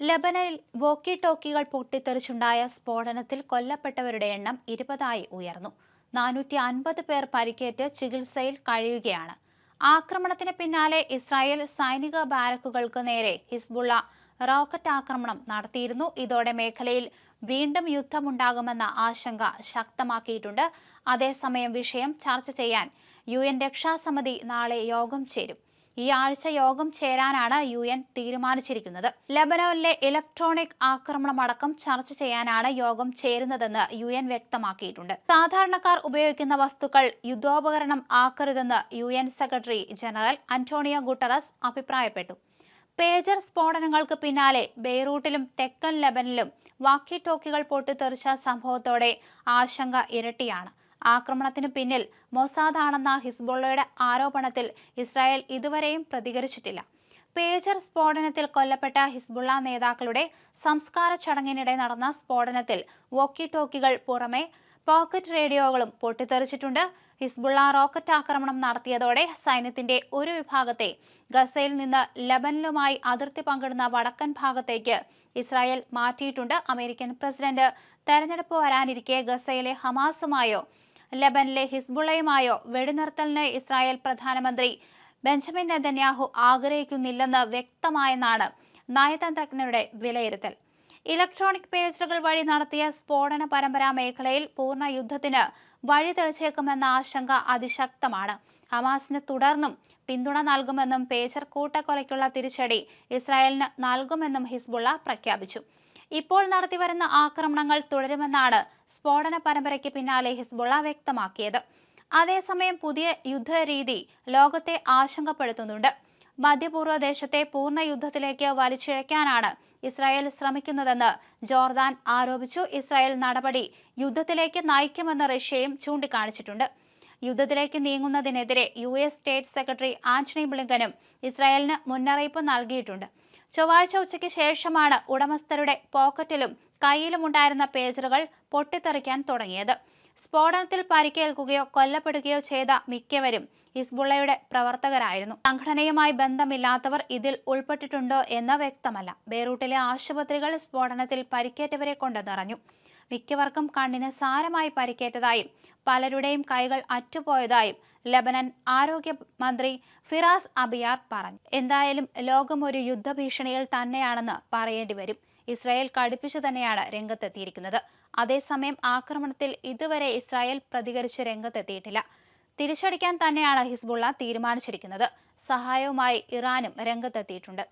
ലബനനിൽ walkie ടോക്കികൾ പൊട്ടിത്തെറിച്ചുണ്ടായ സ്ഫോടനത്തിൽ കൊല്ലപ്പെട്ടവരുടെ എണ്ണം ഇരുപതായി ഉയർന്നു. നാനൂറ്റി അൻപത് പേർ പരിക്കേറ്റ് ചികിത്സയിൽ കഴിയുകയാണ്. ആക്രമണത്തിന് പിന്നാലെ ഇസ്രായേൽ സൈനിക ബാരക്കുകൾക്ക് നേരെ ഹിസ്ബുള്ള റോക്കറ്റ് ആക്രമണം നടത്തിയിരുന്നു. ഇതോടെ മേഖലയിൽ വീണ്ടും യുദ്ധമുണ്ടാകുമെന്ന ആശങ്ക ശക്തമാക്കിയിട്ടുണ്ട്. അതേസമയം വിഷയം ചർച്ച ചെയ്യാൻ യു എൻ രക്ഷാസമിതി നാളെ യോഗം ചേരും. ഈ ആഴ്ച യോഗം ചേരാനാണ് യു എൻ തീരുമാനിച്ചിരിക്കുന്നത്. ലബനോനിലെ ഇലക്ട്രോണിക് ആക്രമണമടക്കം ചർച്ച ചെയ്യാനാണ് യോഗം ചേരുന്നതെന്ന് യു എൻ വ്യക്തമാക്കിയിട്ടുണ്ട്. സാധാരണക്കാർ ഉപയോഗിക്കുന്ന വസ്തുക്കൾ യുദ്ധോപകരണം ആക്കരുതെന്ന് U N secretary general Antonio Guterres അഭിപ്രായപ്പെട്ടു. പേജർ സ്ഫോടനങ്ങൾക്ക് പിന്നാലെ ബെയ്റൂട്ടിലും തെക്കൻ ലബനിലും വാക്കി ടോക്കികൾ പൊട്ടിത്തെറിച്ച സംഭവത്തോടെ ആശങ്ക ഇരട്ടിയാണ്. ആക്രമണത്തിന് പിന്നിൽ മൊസാദാണെന്ന ഹിസ്ബുള്ളയുടെ ആരോപണത്തിൽ ഇസ്രായേൽ ഇതുവരെയും പ്രതികരിച്ചിട്ടില്ല. പേജർ സ്ഫോടനത്തിൽ കൊല്ലപ്പെട്ട ഹിസ്ബുള്ള നേതാക്കളുടെ സംസ്കാര ചടങ്ങിനിടെ നടന്ന സ്ഫോടനത്തിൽ വോക്കി ടോക്കികൾ പുറമെ പോക്കറ്റ് റേഡിയോകളും പൊട്ടിത്തെറിച്ചിട്ടുണ്ട്. ഹിസ്ബുള്ള റോക്കറ്റ് ആക്രമണം നടത്തിയതോടെ സൈന്യത്തിന്റെ ഒരു വിഭാഗത്തെ ഗസയിൽ നിന്ന് ലബനിലുമായി അതിർത്തി പങ്കിടുന്ന വടക്കൻ ഭാഗത്തേക്ക് ഇസ്രായേൽ മാറ്റിയിട്ടുണ്ട്. അമേരിക്കൻ പ്രസിഡന്റ് തെരഞ്ഞെടുപ്പ് വരാനിരിക്കെ ഗസയിലെ ഹമാസുമായോ ലബനിലെ ഹിസ്ബുള്ളയുമായോ വെടിനിർത്തലിന് ഇസ്രായേൽ പ്രധാനമന്ത്രി ബെഞ്ചമിൻ നെതന്യാഹു ആഗ്രഹിക്കുന്നില്ലെന്ന് വ്യക്തമായെന്നാണ് നയതന്ത്രജ്ഞരുടെ വിലയിരുത്തൽ. ഇലക്ട്രോണിക് പേജറുകൾ വഴി നടത്തിയ സ്ഫോടന പരമ്പര മേഖലയിൽ പൂർണ യുദ്ധത്തിന് വഴി തെളിച്ചേക്കുമെന്ന ആശങ്ക അതിശക്തമാണ്. ഹമാസിന് തുടർന്നും പിന്തുണ നൽകുമെന്നും പേജർ കൂട്ടക്കൊലയ്ക്കുള്ള തിരിച്ചടി ഇസ്രായേലിന് നൽകുമെന്നും ഹിസ്ബുള്ള പ്രഖ്യാപിച്ചു. ഇപ്പോൾ നടത്തിവരുന്ന ആക്രമണങ്ങൾ തുടരുമെന്നാണ് സ്ഫോടന പരമ്പരയ്ക്ക് പിന്നാലെ ഹിസ്ബുള്ള വ്യക്തമാക്കിയത്. അതേസമയം പുതിയ യുദ്ധരീതി ലോകത്തെ ആശങ്കപ്പെടുത്തുന്നുണ്ട്. മധ്യപൂർവ ദേശത്തെ പൂർണ യുദ്ധത്തിലേക്ക് വലിച്ചിഴയ്ക്കാനാണ് ഇസ്രായേൽ ശ്രമിക്കുന്നതെന്ന് ജോർദാൻ ആരോപിച്ചു. ഇസ്രായേൽ നടപടി യുദ്ധത്തിലേക്ക് നയിക്കുമെന്ന് റഷ്യയും ചൂണ്ടിക്കാണിച്ചിട്ടുണ്ട്. യുദ്ധത്തിലേക്ക് നീങ്ങുന്നതിനെതിരെ U S state secretary Antony ബ്ലിങ്കനും ഇസ്രായേലിന് മുന്നറിയിപ്പ് നൽകിയിട്ടുണ്ട്. ചൊവ്വാഴ്ച ഉച്ചയ്ക്ക് ശേഷമാണ് ഉടമസ്ഥരുടെ പോക്കറ്റിലും കയ്യിലുമുണ്ടായിരുന്ന പേജറുകൾ പൊട്ടിത്തെറിക്കാൻ തുടങ്ങിയത്. സ്ഫോടനത്തിൽ പരിക്കേൽക്കുകയോ കൊല്ലപ്പെടുകയോ ചെയ്ത മിക്കവരും ഹിസ്ബുള്ളയുടെ പ്രവർത്തകരായിരുന്നു. സംഘടനയുമായി ബന്ധമില്ലാത്തവർ ഇതിൽ ഉൾപ്പെട്ടിട്ടുണ്ടോ എന്ന് വ്യക്തമല്ല. ബെയ്റൂട്ടിലെ ആശുപത്രികൾ സ്ഫോടനത്തിൽ പരിക്കേറ്റവരെ കൊണ്ട് നിറഞ്ഞു മിക്കവർക്കും കണ്ണിന് സാരമായി പരിക്കേറ്റതായും പലരുടെയും കൈകൾ അറ്റുപോയതായും ലബനൻ ആരോഗ്യ മന്ത്രി ഫിറാസ് അബിയാർ പറഞ്ഞു. എന്തായാലും ലോകം ഒരു യുദ്ധഭീഷണിയിൽ തന്നെയാണെന്ന് പറയേണ്ടി വരും. ഇസ്രായേൽ കടുപ്പിച്ചു തന്നെയാണ് രംഗത്തെത്തിയിരിക്കുന്നത്. അതേസമയം ആക്രമണത്തിൽ ഇതുവരെ ഇസ്രായേൽ പ്രതികരിച്ച് രംഗത്തെത്തിയിട്ടില്ല. തിരിച്ചടിക്കാൻ തന്നെയാണ് ഹിസ്ബുള്ള തീരുമാനിച്ചിരിക്കുന്നത്. സഹായവുമായി ഇറാനും രംഗത്തെത്തിയിട്ടുണ്ട്.